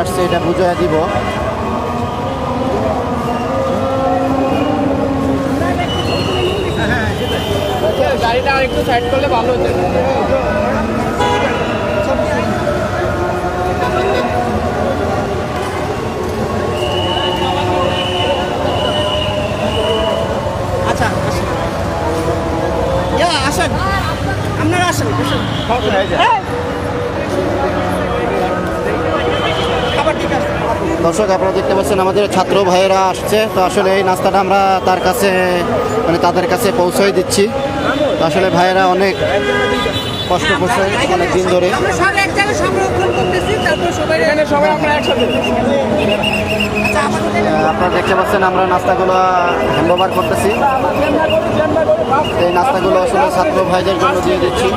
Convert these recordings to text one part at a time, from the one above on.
আসছে এটা বুঝিয়ে দিব গাড়িটা আরেকটু সাইড করলে ভালো হতো আচ্ছা আসেন। ইয়া, আসেন। আপনারা আসেন দর্শক আপনারা দেখতে পাচ্ছেন আমাদের ছাত্র ভাইয়েরা আসছে। তো আসলে এই নাস্তাটা আমরা তার কাছে মানে তাদের কাছে পৌঁছাই দিচ্ছি। তো আসলে ভাইয়েরা অনেক কষ্ট করছে অনেক দিন ধরে। আচ্ছা আপনারা দেখতে পাচ্ছেন আমরা নাস্তাগুলো হ্যান্ড ওভার করতেছি। এই নাস্তাগুলো আসলে ছাত্র ভাইদের জন্য দিয়ে দিচ্ছি।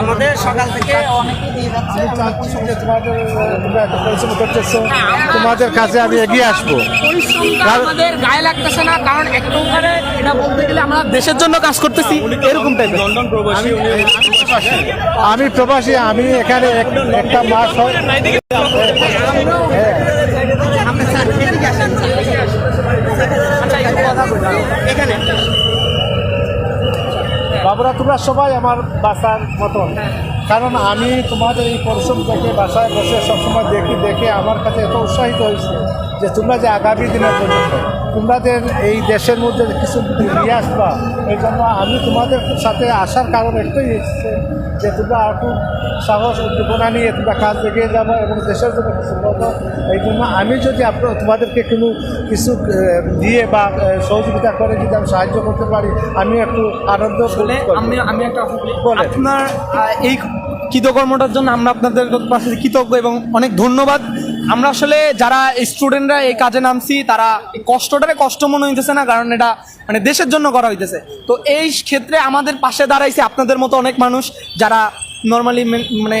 আমাদের সকাল থেকে তোমাদের কাছে আমি এগিয়ে আসব। আমাদের গায়ে লাগতেছে না কারণ একটু ঘরে এটা বলতে গেলে আমরা দেশের জন্য কাজ করতেছি এরকম টাইপের আমি প্রবাসী। আমি এখানে একটা মাস হয়। তোমরা সবাই আমার বাসার মতন। কারণ আমি তোমাদের এই পরিশ্রম দেখে বাসায় বসে সবসময় দেখি, দেখে আমার কাছে এত উৎসাহিত হয়েছে যে তোমরা যে আগামী দিনের জন্য তোমাদের এই দেশের মধ্যে কিছু নিয়ে আসবা এই জন্য আমি তোমাদের সাথে আসার কারণ একটাই এসেছে যে তোমরা একটু সাহস উদ্দীপনা নিয়ে তোমরা কাজ এগিয়ে যাব এবং দেশের জন্য কিছু করব। এই জন্য আমি যদি আপনার তোমাদেরকে কোনো কিছু দিয়ে বা সহযোগিতা করে যদি আমি সাহায্য করতে পারি আমি একটু আনন্দ আমি আমি একটা বলি। আপনার এই কৃতকর্মটার জন্য আমরা আপনাদের পাশে কৃতজ্ঞ এবং অনেক ধন্যবাদ। আমরা আসলে যারা স্টুডেন্টরা এই কাজে নামছি তারা এই কষ্টটারে কষ্ট মনে হইতেছে না কারণ এটা মানে দেশের জন্য করা হইতেছে। তো এই ক্ষেত্রে আমাদের পাশে দাঁড়াইছে আপনাদের মতো অনেক মানুষ যারা নর্মালি মানে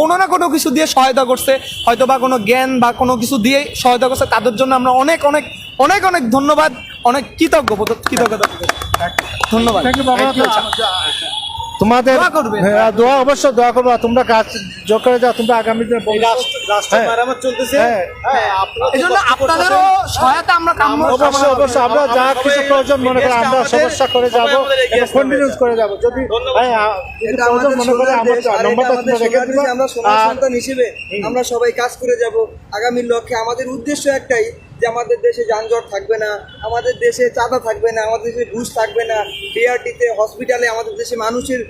কোনো না কোনো কিছু দিয়ে সহায়তা করছে হয়তো বা কোনো জ্ঞান বা কোনো কিছু দিয়ে সহায়তা করছে তাদের জন্য আমরা অনেক অনেক অনেক অনেক ধন্যবাদ অনেক কৃতজ্ঞ কৃতজ্ঞতা ধন্যবাদ। তোমাদের দোয়া করবে। হ্যাঁ, দোয়া অবশ্যই দোয়া করব। তোমরা কাজ যোগ করে যাও তোমরা আগামী দিনে হ্যাঁ। হ্যাঁ। আপনাদেরও সহায়তা আমরা অবশ্যই অবশ্যই। আমরা যা কিছু প্রয়োজন মনে করে আমরা সমস্যা করে যাব কন্টিনিউস করে যাব। যদি আ, যদি এটা প্রয়োজন মনে করে আমার দেশ, আর এটা নম্বরটা রেখে সোনার দিবা। দেশে আমরা সন্তান হিসেবে আমরা সবাই কাজ করে যাব। আগামীর লক্ষ্যে আমাদের উদ্দেশ্য একটাই যে আমাদের দেশে যানজট থাকবে না আমাদের দেশে চাঁদা থাকবে না আমাদের দেশে ঘুষ থাকবে না বিআরটিতে হসপিটালে আমাদের দেশে মানুষের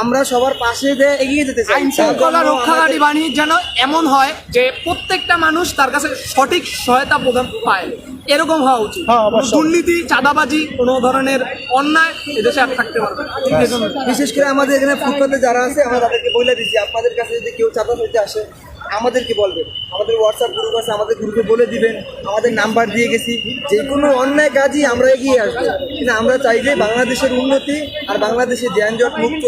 আমরা সবার পাশে দিয়ে এগিয়ে যেতে চাই। আইন শৃঙ্খলা রক্ষাকারী বাণী যেন এমন হয় যে প্রত্যেকটা মানুষ তার কাছে সঠিক সহায়তা প্রদান পায়। এরকম হওয়া উচিত। হ্যাঁ, দুর্নীতি চাঁদাবাজি কোনো ধরনের অন্যায় এদেশে আর থাকতে পারবে বিশেষ করে আমাদের এখানে ফুটপাতে যারা আছে আমরা তাদেরকে বলে দিচ্ছি আপনাদের কাছে যদি কেউ চাঁদা হইতে আসে আমাদেরকে বলবেন? আমাদের হোয়াটসঅ্যাপ গ্রুপ আছে আমাদের গ্রুপে বলে দিবেন আমাদের নাম্বার দিয়ে গেছি। যে কোনো অন্যায় কাজই আমরা এগিয়ে আসব। কিন্তু আমরা চাই যে বাংলাদেশের উন্নতি আর বাংলাদেশের যানজট মুক্ত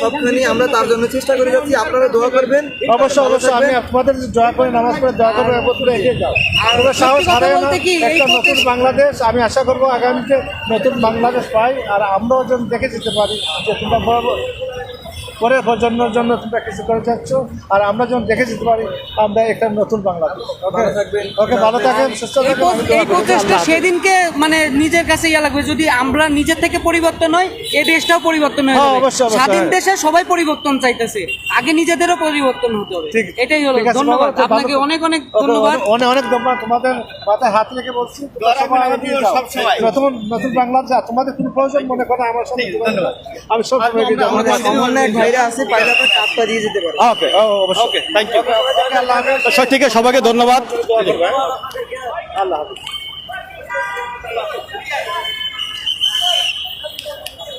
সবখানে আমরা তার জন্য চেষ্টা করে যাচ্ছি। আপনারা দোয়া করবেন অবশ্যই অবশ্যই। আমি তোমাদের দয়া করে নামাজ পড়ে দয়া করব তোমরা এগিয়ে যাও। আর তোমরা সাহস হারায় না একটা নতুন বাংলাদেশ। আমি আশা করব আগামীতে নতুন বাংলাদেশ পাই আর আমরাও যেন দেখে যেতে পারি যে তোমরা পরের প্রজন্মের জন্য তোমরা কিছু করে যাচ্ছ আর আমরা যেন দেখে যেতে পারি আমরা একটা নতুন বাংলাদেশ ওকে ওকে ভালো থাকেন সুস্থ এই প্রচেষ্টা সেদিনকে মানে নিজের কাছে ইয়া লাগবে। যদি আমরা নিজের থেকে পরিবর্তন হয় এই দেশটাও পরিবর্তন হয়ে হ্যাঁ, যাবে। অবশ্যই, অবশ্যই, স্বাধীন। দেশে সবাই পরিবর্তন চাইতেছে। আগে নিজেদেরও পরিবর্তন হতে হবে। ঠিক এটাই হলো। ধন্যবাদ। আপনাকে অনেক অনেক ধন্যবাদ। অনেক অনেক ধন্যবাদ। তোমাদের মাথায় হাত রেখে বলছি। নতুন নতুন বাংলাদেশ আর তোমাদের কোনো প্রয়োজন মনে করে আমার সাথে আমি সব সময় এগিয়ে যাব আমাদের সমন্বয়ক ভাইরা আছে পাইলে আপনার কাজটা দিয়ে যেতে পারে ওকে অবশ্যই। ওকে থ্যাংক ইউ আল্লাহ ঠিক আছে সবাইকে ধন্যবাদ। আল্লাহ হাফেজ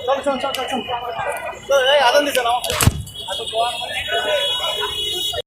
চল চল চল চল চল। এই আদান দিছে না